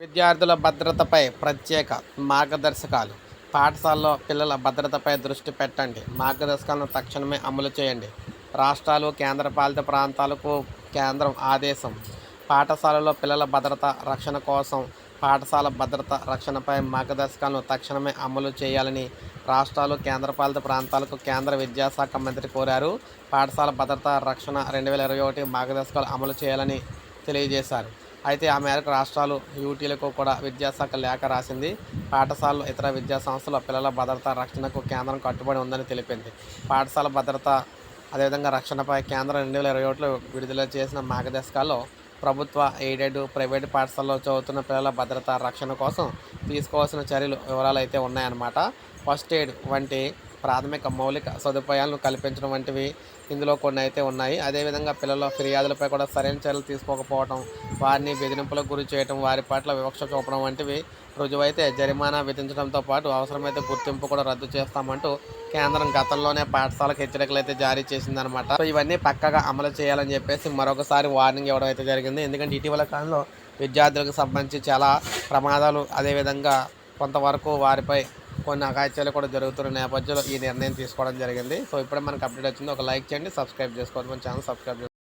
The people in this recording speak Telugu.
విద్యార్థుల భద్రతపై ప్రత్యేక మార్గదర్శకాలు. పాఠశాలలో పిల్లల భద్రతపై దృష్టి పెట్టండి. మార్గదర్శకాలను తక్షణమే అమలు చేయండి. రాష్ట్రాలు కేంద్రపాలిత ప్రాంతాలకు కేంద్రం ఆదేశం. పాఠశాలలో పిల్లల భద్రత రక్షణ కోసం పాఠశాల భద్రత రక్షణపై మార్గదర్శకాలను తక్షణమే అమలు చేయాలని రాష్ట్రాలు కేంద్రపాలిత ప్రాంతాలకు కేంద్ర విద్యాశాఖ మంత్రి కోరారు. పాఠశాల భద్రత రక్షణ రెండు వేల ఇరవై ఒకటి మార్గదర్శకాలు అమలు చేయాలని తెలియజేశారు. అయితే ఆ మేరకు రాష్ట్రాలు యూటీలకు కూడా విద్యాశాఖ లేఖ రాసింది. పాఠశాలలో ఇతర విద్యా సంస్థల పిల్లల భద్రత రక్షణకు కేంద్రం కట్టుబడి ఉందని తెలిపింది. పాఠశాల భద్రత అదేవిధంగా రక్షణపై కేంద్రం రెండు వేల ఇరవై ఒకటిలో విడుదల చేసిన మార్గదర్శకాల్లో ప్రభుత్వ ఎయిడెడ్ ప్రైవేట్ పాఠశాలలో చదువుతున్న పిల్లల భద్రత రక్షణ కోసం తీసుకోవాల్సిన చర్యలు వివరాలు అయితే ఉన్నాయన్నమాట. ఫస్ట్ ఎయిడ్ వంటి ప్రాథమిక మౌలిక సదుపాయాలను కల్పించడం వంటివి ఇందులో కొన్ని అయితే ఉన్నాయి. అదేవిధంగా పిల్లల ఫిర్యాదులపై కూడా సరైన చర్యలు తీసుకోకపోవడం వారిని బెదిరింపులకు గురి చేయడం వారి పట్ల వివక్ష చూపడం వంటివి రుజువైతే జరిమానా విధించడంతో పాటు అవసరమైతే గుర్తింపు కూడా రద్దు చేస్తామంటూ కేంద్రం గతంలోనే పాఠశాలకు హెచ్చరికలు అయితే జారీ చేసిందనమాట సో ఇవన్నీ పక్కగా అమలు చేయాలని చెప్పేసి మరొకసారి వార్నింగ్ ఇవ్వడం అయితే జరిగింది. ఎందుకంటే ఇటీవల కాలంలో విద్యార్థులకు సంబంధించి చాలా ప్రమాదాలు అదేవిధంగా కొంతవరకు వారిపై కొన్ని అఘాయిత్యాలు కూడా జరుగుతున్న నేపథ్యంలో ఈ నిర్ణయం తీసుకోవడం జరిగింది. సో ఇప్పుడే మనకు అప్డేట్ వచ్చింది. ఒక లైక్ చేయండి సబ్స్క్రైబ్ చేసుకోండి. మన ఛానల్ సబ్స్క్రైబ్